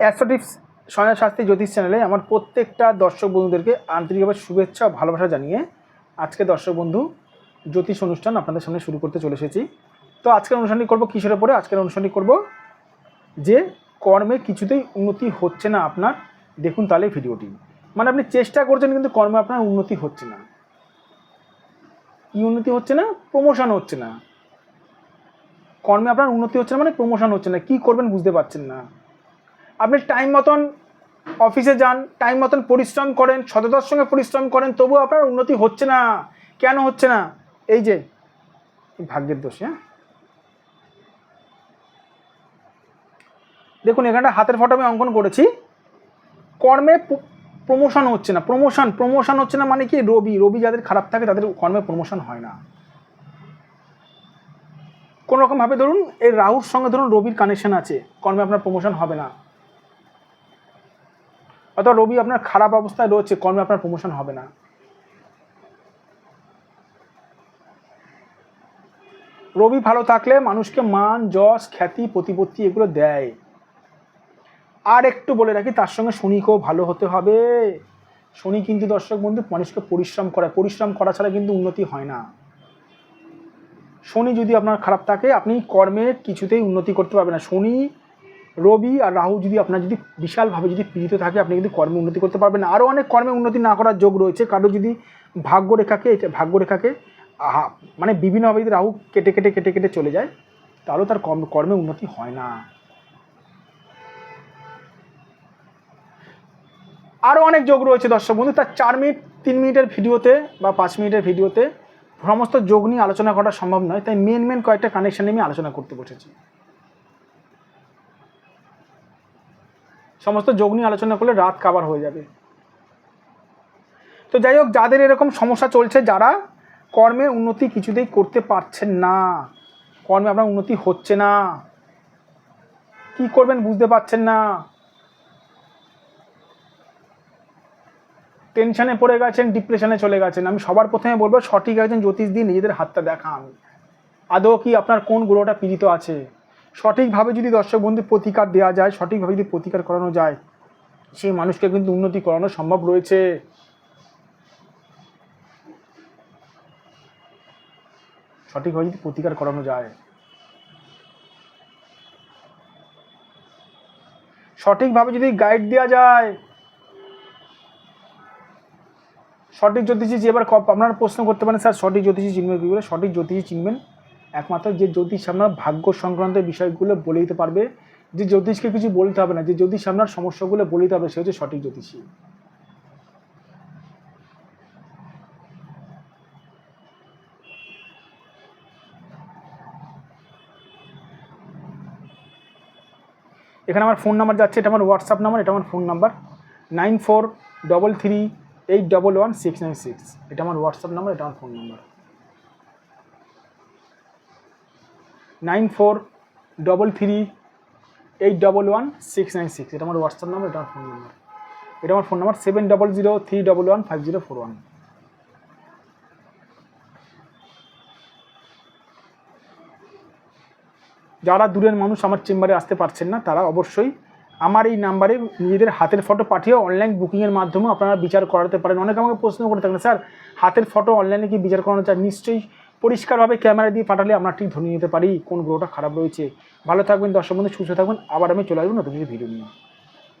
Astro tips Sanjay Shastri জ্যোতিষ চ্যানেলে আমার প্রত্যেকটা দর্শক বন্ধুদেরকে আন্তরিকভাবে শুভেচ্ছা ও ভালোবাসা জানিয়ে আজকে দর্শক বন্ধু জ্যোতিষ অনুষ্ঠান আপনাদের সামনে শুরু করতে চলে এসেছি। তো আজকের অনুষ্ঠানটি করব কিসের উপরে? আজকের অনুষ্ঠানটি করব যে কর্মে কিছুতেই উন্নতি হচ্ছে না আপনার। দেখুন তাহলে ভিডিওটি। মানে আপনি চেষ্টা করছেন কিন্তু কর্মে আপনার উন্নতি হচ্ছে না। কি উন্নতি হচ্ছে না? প্রমোশন হচ্ছে না। কর্মে আপনার উন্নতি হচ্ছে না মানে প্রমোশন হচ্ছে না। কি করবেন বুঝতে পারছেন না। আপনি টাইম মতন অফিসে যান টাইম মতন পরিশ্রম করেন, সততার সঙ্গে পরিশ্রম করেন, তবুও আপনার উন্নতি হচ্ছে না। কেন হচ্ছে না? এই যে ভাগ্যের দোষ হ্যাঁ? দেখুন, এখানটা হাতের ফটো আমি অঙ্কন করেছি। কর্মে প্রমোশন হচ্ছে না। প্রমোশন প্রমোশন হচ্ছে না মানে কি? রবি রবি যাদের খারাপ থাকে, তাদের কর্মে প্রমোশন হয় না। কোনো রকমভাবে ধরুন, এই রাহুর সঙ্গে ধরুন, রবির কানেকশন আছে। কর্মে আপনার প্রমোশন হবে না। অথবা রবি আপনার খারাপ অবস্থায় রয়েছে, কর্মে আপনার প্রমোশন হবে না। রবি ভালো থাকলে মানুষকে মান, যশ, খ্যাতি, প্রতিপত্তি এগুলো দেয়। আর একটু বলে রাখি, তার সঙ্গে শনিকেও ভালো হতে হবে। শনি কিন্তু দর্শক বন্ধু মানুষকে পরিশ্রম করে, পরিশ্রম করা ছাড়া কিন্তু উন্নতি হয় না। শনি যদি আপনার খারাপ থাকে, আপনি কর্মে কিছুতেই উন্নতি করতে পারবেন না। শনি রবি আর রাহু যদি আপনার যদি বিশালভাবে যদি পীড়িত থাকে, আপনি কিন্তু কর্মে উন্নতি করতে পারবেন আরও অনেক কর্মে উন্নতি না করার যোগ রয়েছে। কারও যদি ভাগ্যরেখাকে, এটা ভাগ্যরেখাকে মানে বিভিন্নভাবে যদি রাহু কেটে কেটে কেটে কেটে চলে যায় তাহলেও তার কর্ম, কর্মে উন্নতি হয় না। আরও অনেক যোগ রয়েছে দর্শক বন্ধু। তার চার মিনিট, তিন মিনিটের ভিডিওতে বা পাঁচ মিনিটের ভিডিওতে সমস্ত যোগ নিয়ে আলোচনা করা সম্ভব নয়। তাই মেন মেন কয়েকটা কানেকশন নিয়ে আমি আলোচনা করতে বসেছি। সমস্ত যোগ নিয়ে আলোচনা করলে রাত কাবার হয়ে যাবে। তো যাই হোক, যাদের এরকম সমস্যা চলছে, যারা কর্মে উন্নতি কিছুতেই করতে পারছেন না, কর্মে আপনার উন্নতি হচ্ছে না, কি করবেন বুঝতে পারছেন না টেনশনে পড়ে গেছেন ডিপ্রেশনে চলে গেছেন, আমি সবার প্রথমে বলব, সঠিক একজন জ্যোতিষ দিয়ে নিজেদের হাতটা দেখান আদৌ কি আপনার কোন গ্রহটা পীড়িত আছে? সঠিকভাবে যদি দর্শক বন্ধু প্রতিকার দেওয়া যায়, সঠিকভাবে যদি প্রতিকার করানো যায়, সেই মানুষকে কিন্তু উন্নতি করানো সম্ভব রয়েছে। সঠিকভাবে যদি প্রতিকার করানো যায়। সঠিকভাবে যদি গাইড দেওয়া যায়। সঠিক জ্যোতিষী যে এবার আপনারা প্রশ্ন করতে পারেন, স্যার, সঠিক জ্যোতিষী চিনবেন সঠিক জ্যোতিষী চিনবেন একমাত্র যে জ্যোতিষ আপনার ভাগ্য সংক্রান্ত বিষয়গুলো বলে দিতে পারবে, যে জ্যোতিষকে কিছু বলতে হবে না, যে জ্যোতিষ আপনার সমস্যাগুলো বলে দিতে হবে, সে হচ্ছে সঠিক জ্যোতিষী। এখানে আমার ফোন নাম্বার যাচ্ছে, এটা আমার হোয়াটসঅ্যাপ নাম্বার এটা আমার phone number nine four double three eight double one six nine six এটা আমার হোয়াটসঅ্যাপ নাম্বার এটা আমার phone number nine four double three eight double one six nine six. এটা আমার হোয়াটসঅ্যাপ নাম্বার এটা আমার ফোন নাম্বার এটা আমার phone number seven double zero three double one five zero four one যারা দূরের মানুষ, আমার চেম্বারে আসতে পারছেন না, তারা অবশ্যই আমার এই নাম্বারে নিজেদের হাতের ফটো পাঠিয়ে অনলাইন বুকিংয়ের মাধ্যমে আপনারা বিচার করাতে পারেন। অনেকে আমাকে প্রশ্ন করে থাকেন, স্যার, হাতের ফটো অনলাইনে কি বিচার করানো যায়? নিশ্চয়ই পরিষ্কারভাবে ক্যামেরা দিয়ে পাঠালে আমরা ঠিক ধরে নিতে পারি কোন গ্রহটা খারাপ রয়েছে। ভালো থাকবেন দর্শক বন্ধু, সুস্থ থাকবেন। আবার আমি চলে আসব নতুন ভিডিও নিয়ে।